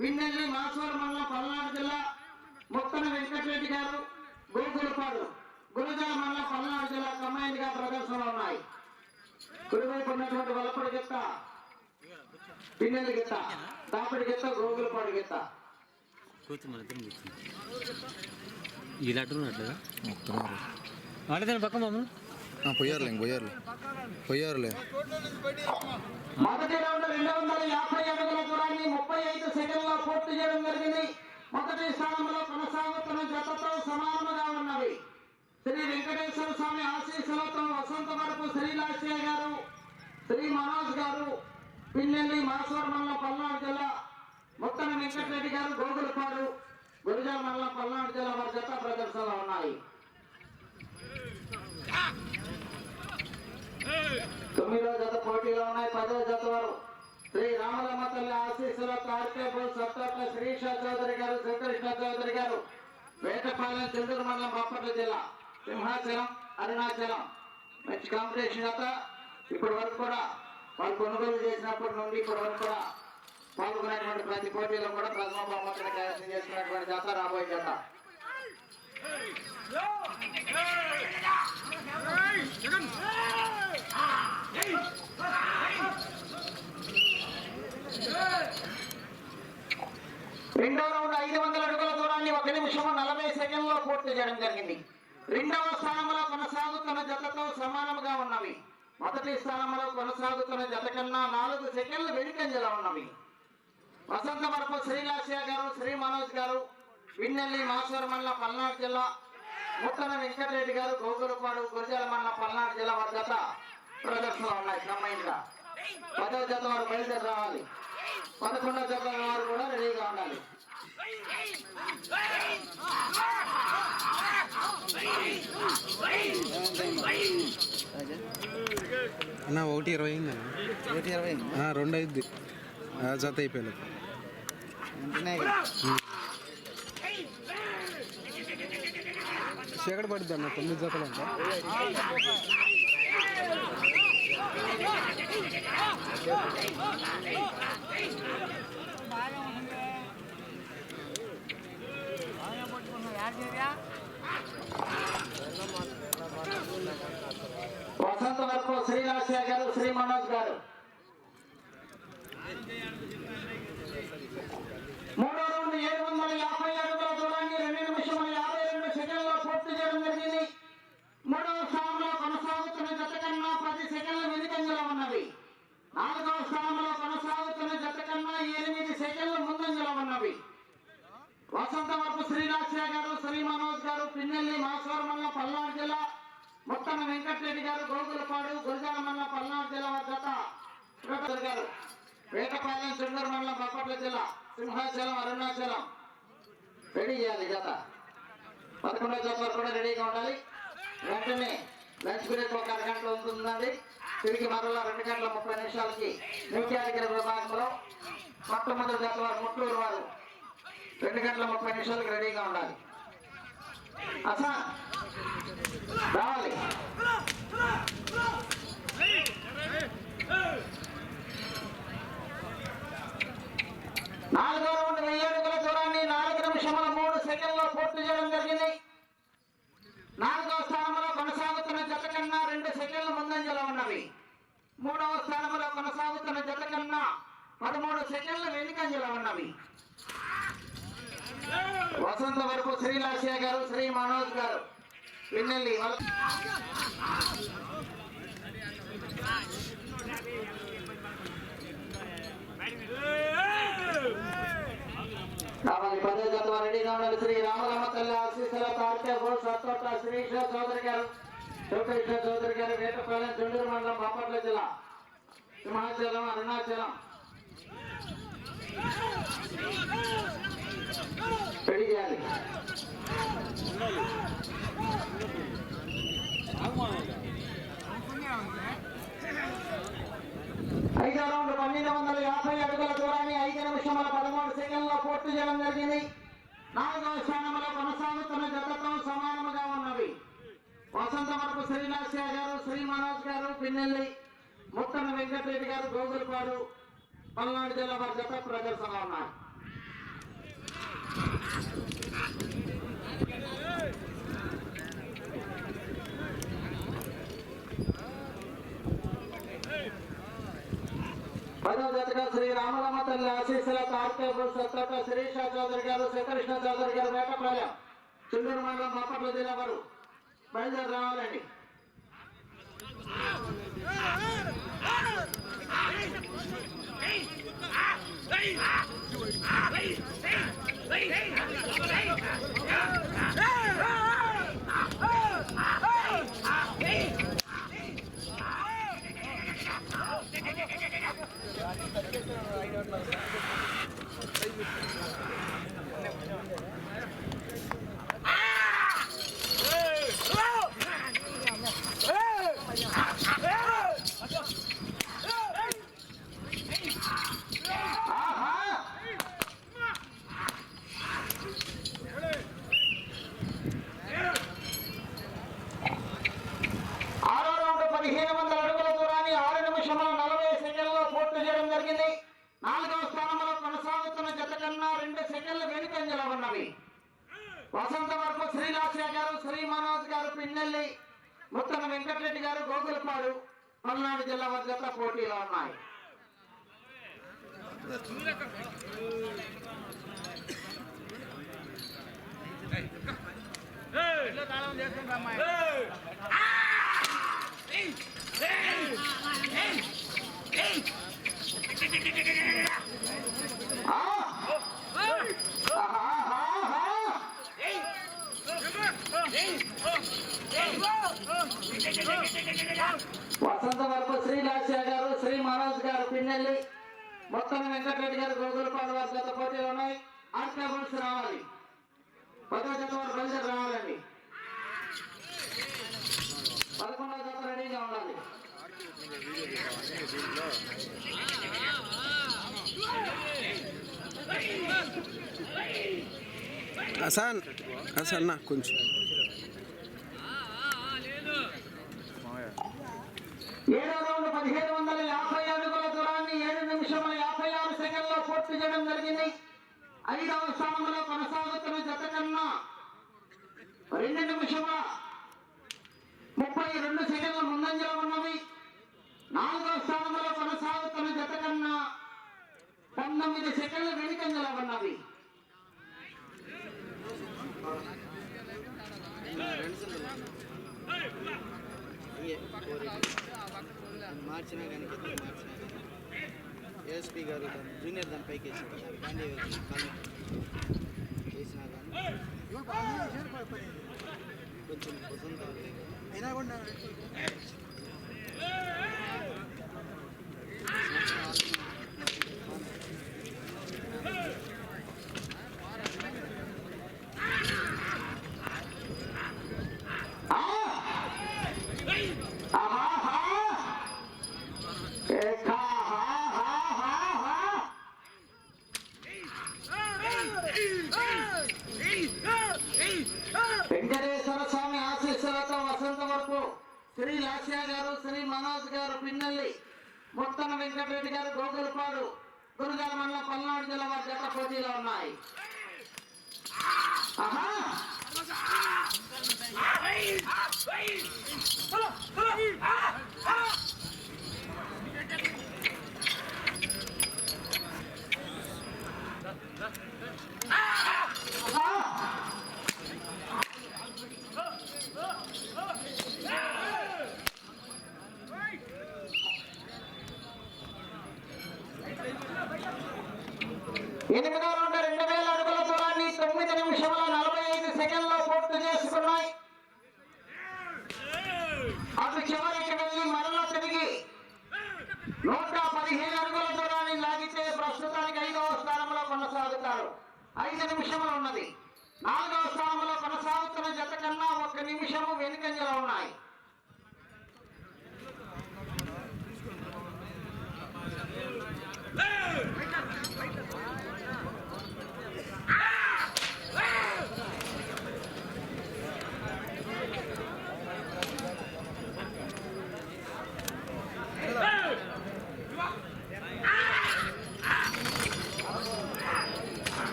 పిన్నెల్లి మాసూరు మండలం పల్నాడు జిల్లా ముత్తన వెంకటరెడ్డి గారు గోకులపాడు గురజాల మండలం పల్నాడు జిల్లా కంబైన్డ్గా ప్రదర్శనలో ఉన్నాయి. కుడివైపు ఉన్నటువంటి వలపడి గిత్త పిన్నెల్లి గిత్త దాపడి గిత్త గోకులపాడు గిత్త. కూర్చో మన ఇద్దరం కూర్చుంది పోయారులే పోయారులే పోయారులే మొదటి రౌండ్ రెండు వందల యాభై అడుగుల దూరాన్ని ముప్పై ఐదు సెకండ్లో పూర్తి చేయడం జరిగింది. మొదటి స్థానంలో కొనసాగుతున్న జతతో సమానముగా ఉన్నవి. శ్రీ వెంకటేశ్వర స్వామి ఆశీస్సులతో వసంత వరపు శ్రీలాస్య గారు శ్రీ మనోజ్ గారు పిన్నెల్లి మాసూర్ మండలం పల్నాడు జిల్లా ముత్తన వెంకటరెడ్డి గారు గోగులపాడు గురిజాల మండలం పల్నాడు జిల్లా వారి జత ప్రదర్శనలో ఉన్నాయి. తొమ్మిదో జత పోటీలో ఉన్నాయి పదో జత వరకు శ్రీ రామలమ్మ తల్లి ఆశీస్సులో ఆర్కేపూర్ సత్తోట్ల శ్రీష చౌదరి గారు శ్రీకృష్ణ చౌదరి గారు వేటపాలెం చెండూరు మండలం బాపట్ల జిల్లా సింహాచలం అరుణాచలం మంచి కాంపిటీషన్ జత ఇప్పటి వరకు కూడా వాళ్ళు కొనుగోలు చేసినప్పటి నుండి ఇప్పటి వరకు కూడా పాల్గొనేటువంటి ప్రతి పోటీలో కూడా ప్రథమ బహుమతిని కైవసం చేసుకున్నటువంటి జత రాబోయే జత రెండో రౌండ్ ఐదు వందల అడుగుల దూరాన్ని ఒక నిమిషం నలభై సెకండ్లో పూర్తి చేయడం జరిగింది. రెండవ స్థానంలో కొనసాగుతున్న జతతో సమానముగా ఉన్నవి. మొదటి స్థానంలో కొనసాగుతున్న జత కన్నా నాలుగు సెకండ్లు వెనుకంజలో ఉన్నవి. వసంత వరపు శ్రీలాసియా గారు శ్రీ మనోజ్ గారు విన్నెల్లి మాసూరు మండలం పల్నాడు జిల్లా ముత్తన వెంకటరెడ్డి గారు గోగులపాడు గురజాల మండలం పల్నాడు జిల్లా వారి జత. ప్రదర్శనలో ఉన్నాయి క్రమంగా పదో జత వారు బయలుదేరి రావాలి. పదకొండో జత వారు కూడా రెడీగా ఉండాలి. అన్న ఒకటి ఇరవై అయింది ఒకటి ఇరవై ఆ, రెండు అయింది జత అయిపోయింది. చీకటి పడుద్ది అన్న తొమ్మిది జతలు అంట. వసంత వరకు శ్రీలాస్య గారు శ్రీ మనోజ్ గారు మూడో రౌండ్ ఏడు వందల యాభై అడుగుల దూరాన్ని రెండు నిమిషముల యాభై రెండు సెకండ్లో పూర్తి చేయడం జరిగింది మూడవ స్థానంలో కొనసాగుతున్న జత కన్నా పది సెకండ్ల వెనుకంజలో ఉన్నవి నాలుగవ స్థానంలో కొనసాగుతున్న జత కన్నా ఎనిమిది సెకండ్ల ముందంజలో ఉన్నవి వసంత వరపు శ్రీలాస్య గారు శ్రీ మనోజ్ గారు పిన్నెల్లి మాసూరు మండలం పల్నాడు జిల్లా ముత్తన వెంకటరెడ్డి గారు గోగులపాడు గురజాల మండలం పల్నాడు జిల్లా వారి జత ప్రొఫెసర్ గారు వేటపాలెం సుందర మండలం బాపట్ల జిల్లా సింహాచలం అరుణాచలం. రెడీ చేయాలి జత. పదకొండో జత వరకు కూడా రెడీగా ఉండాలి. వెంటనే లంచ్ బ్రేక్ ఒక అరగంటలో ఉంటుందండి. తిరిగి మరలా రెండు గంటల ముప్పై నిమిషాలకి నిత్యాధికారి విభాగంలో మొట్టమొదటి జత వారు ముట్టూరు వారు రెండు గంటల ముప్పై నిమిషాలకు రెడీగా ఉండాలి. అసా రావాలి నాలుగో రౌండ్ వెయ్యి అడుగుల దూరాన్ని నాలుగు నిమిషముల మూడు సెకండ్లో పూర్తి చేయడం జరిగింది. నాలుగవ స్థానంలో కొనసాగుతున్న జత కన్నా రెండు సెకండ్ల ముందంజలో ఉన్నవి. మూడవ స్థానంలో కొనసాగుతున్న జత కన్నా పదమూడు సెకండ్లు వెనుకంజలో ఉన్నవి. వసంత వరపు శ్రీలాస్య గారు శ్రీ మనోజ్ గారు పిన్నెల్లి వాళ్ళ కావాలి పదో జత వారు రెడీగా ఉండాలి శ్రీ రామలమ్మ తల్లి ఆశీస్సుల తార్కే బోస్ సత్తోట శ్రీష చౌదరి గారు శివకృష్ణ చౌదరి గారు వేటపాలెం చుండూరు మండలం బాపట్ల జిల్లా సింహాచలం అరుణాచలం రెడీ చేయాలి ఐదో తొమ్మిది పన్నెండు వందల యాభై అడుగుల దూరాన్ని ఐదు నిమిషముల పదమూడు సెకండ్లో పూర్తి చేయడం జరిగింది. నాలుగవ స్థానంలో కొనసాగుతున్న జతతో సమానముగా ఉన్నవి వసంత వరపు శ్రీలాస్య గారు శ్రీ మనోజ్ గారు పిన్నెల్లి ముత్తన వెంకటరెడ్డి గారు గోగులపాడు పల్నాడు జిల్లా వారి జత ప్రదర్శన ఉన్నారు. జతగా శ్రీ రామలమ్మ తల్లి ఆశీస్సుల తార్కేపు సత్తట శిరీష చౌదరి గారు శ్రీకృష్ణ చౌదరి గారు వేటపాలెం చిల్లూరు మండలం బాపట్ల జిల్లా వారు బయలుదేరి రావాలండి ఆహా ఆరో రౌండ్ పదిహేను వందల అడుగుల దూరాన్ని ఆరు నిమిషముల నలభై సెకండ్లో పూర్తి చేయడం జరిగింది నాలుగవ స్థానంలో కొనసాగుతున్న జత కన్నా రెండు సెకండ్లు వెనుకంజలో ఉన్నవి. వసంత వరపు శ్రీరాశ గారు శ్రీ మనోజ్ గారు పిన్నెల్లి ముత్తన వెంకటరెడ్డి గారు గోకులపాడు పల్నాడు జిల్లా వారి జత పోటీలో ఉన్నాయి. ఆ! ఆహాహాహా! వసంత వరపు శ్రీలాస్య గారు శ్రీ మనోజ్ గారు పిన్నెల్లి మొత్తం వెంకటరెడ్డి గారు గోగులపాడు వారి జత పోటీలు ఉన్నాయి. ఆర్కేబుల్స్ రావాలి. పదో జత వారు బయలుదేరి రావాలండి. పదకొండవ జత రెడీగా ఉండాలి. హసన్ అసన్న కొంచెం. ఏడో రౌండ్ పదిహేను వందల యాభై అడుగుల దూరాన్ని ఏడు నిమిషముల యాభై ఆరు సెకండ్లో పూర్తి చేయడం జరిగింది. ఐదవ స్థానంలో కొనసాగుతున్న జత కన్నా రెండు నిమిషముల ముప్పై రెండు సెకండ్ల ముందంజలో ఉన్నవి. నాలుగవ స్థానంలో కొనసాగుతున్న జత కన్నా పంతొమ్మిది సెకండ్ల వెనుకంజలో ఉన్నవి. మార్చినా కానీ మార్చినా కానీ ఏఎస్పీ గారు జూనియర్ దాని పైకి వేసాడు దాని వేసినా కానీ కొంచెం వసంత ఆ! ఆహాహా! ఏకాహాహాహాహా! వెంకటేశ్వర స్వామి ఆశీస్సులతో వసంత వరకు శ్రీ లాస్య గారు శ్రీ మనోజ్ గారు పిన్నెల్లి ముత్తన వెంకటరెడ్డి గారు గోగులపాడు గురుగాల మండలం పల్నాడు జిల్లా వారి జత పోటీలో ఉన్నాయి ఆహా ఆహా! ఎనిమిది రౌండ్ రెండు వేల అడుగుల దూరాన్ని తొమ్మిది నిమిషముల నలభై ఐదు సెకండ్లో పూర్తి చేసుకున్నాయి. అటు చివరికి వెళ్ళి మరలా తిరిగి నూట పదిహేను అడుగుల దూరాన్ని లాగితే ప్రస్తుతానికి ఐదవ స్థానంలో కొనసాగుతారు. ఐదు నిమిషములు ఉన్నది. నాలుగవ స్థానంలో కొనసాగుతున్న జత కన్నా ఒక నిమిషము వెనుకంజలో ఉన్నాయి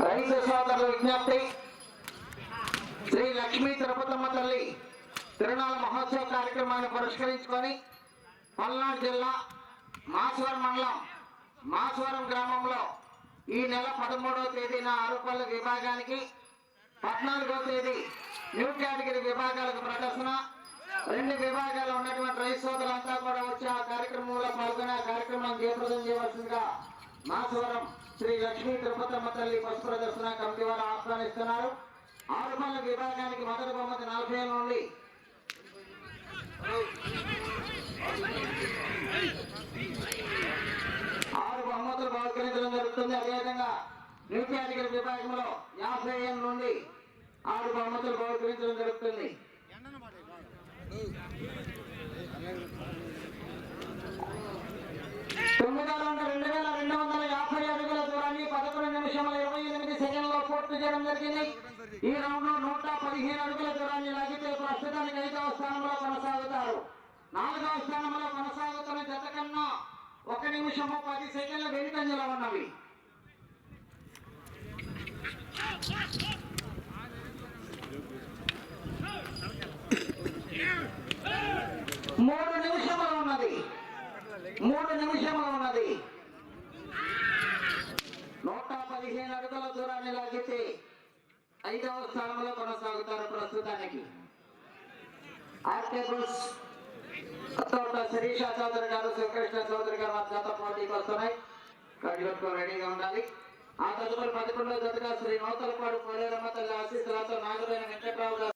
రైతు సోదరుల విజ్ఞప్తి శ్రీ లక్ష్మీ తిరుపతమ్మ తల్లి తిరునాళ్ళ మహోత్సవ కార్యక్రమాన్ని పురస్కరించుకొని పల్నాడు జిల్లా మాసవరం మండలం మాసవరం గ్రామంలో ఈ నెల పదమూడవ తేదీన ఆరుపల్లి విభాగానికి పద్నాలుగో తేదీ న్యూ కేటగిరీ విభాగాలకు ప్రదర్శన. రెండు విభాగాలు ఉన్నటువంటి రైతు సోదరులంతా కూడా వచ్చి ఆ కార్యక్రమంలో పాల్గొని ఆ కార్యక్రమాన్ని జయప్రదం చేయవలసిందిగా మాసవరం శ్రీ లక్ష్మీ తిరుపతమ్మ తల్లి పశు ప్రదర్శన కమిటీ వారు ఆహ్వానిస్తున్నారు. ఆరుపల్ల విభాగానికి మొదటి బహుమతి నలభై ఏళ్ళ నుండి. ఆరు బహుమతులు బహుకరించడం జరుగుతుంది. అదేవిధంగా న్యూ కేటగిరీ విభాగంలో యాభై ఏళ్ళ నుండి ఆరు బహుమతులు బహుకరించడం జరుగుతుంది. తొమ్మిది వందల రెండు వేల రెండు వందల యాభై అడుగుల దూరాన్ని పదకొండు నిమిషముల ఇరవై ఎనిమిది సెకండ్లో పూర్తి చేయడం జరిగింది. ఈ రౌండ్లో నూట పదిహేను అడుగుల దూరాన్ని లాగితే ప్రస్తుతానికి ఐదవ స్థానంలో కొనసాగుతారు. నాలుగవ స్థానంలో కొనసాగుతున్న జత కన్నా ఒక నిమిషము పది సెకండ్ల వెనుకంజలో ఉన్నవి. మూడు నిమిషములు మూడు నిమిషములు ఉన్నది నూట పదిహేను అడుగుల దూరాన్ని లాగితే ఐదవ స్థానంలో కొనసాగుతారు ప్రస్తుతానికి. ఆర్కేబుల్స్ శిరీష చౌదరి గారు శ్రీకృష్ణ చౌదరి గారు అత్యంత పోటీకి వస్తున్నాయి. కట్టుకట్టుకో రెడీగా ఉండాలి. ఆ తదుపరి పదకొండవ జతగా శ్రీ నూతలపాడు పోలేరమ్మ తల్లి ఆశీస్సులతో నాగరైన వెంకట్రావు గారు